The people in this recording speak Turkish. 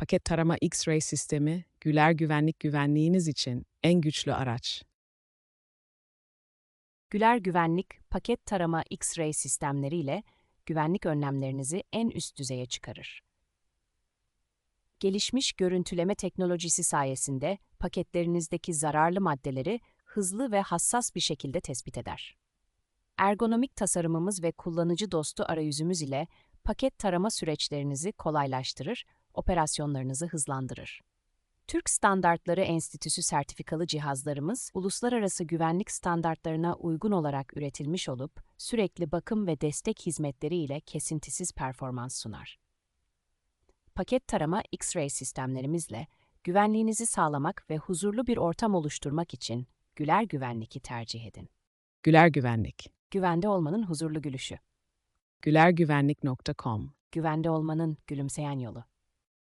Paket tarama X-ray sistemi, Güler güvenlik güvenliğiniz için en güçlü araç. Güler Güvenlik paket tarama X-ray sistemleriyle güvenlik önlemlerinizi en üst düzeye çıkarır. Gelişmiş görüntüleme teknolojisi sayesinde paketlerinizdeki zararlı maddeleri hızlı ve hassas bir şekilde tespit eder. Ergonomik tasarımımız ve kullanıcı dostu arayüzümüz ile paket tarama süreçlerinizi kolaylaştırır, operasyonlarınızı hızlandırır. Türk Standartları Enstitüsü sertifikalı cihazlarımız, uluslararası güvenlik standartlarına uygun olarak üretilmiş olup, sürekli bakım ve destek hizmetleri ile kesintisiz performans sunar. Paket tarama X-ray sistemlerimizle güvenliğinizi sağlamak ve huzurlu bir ortam oluşturmak için Güler Güvenlik'i tercih edin. Güler Güvenlik. Güvende olmanın huzurlu gülüşü. gülergüvenlik.com Güvende olmanın gülümseyen yolu.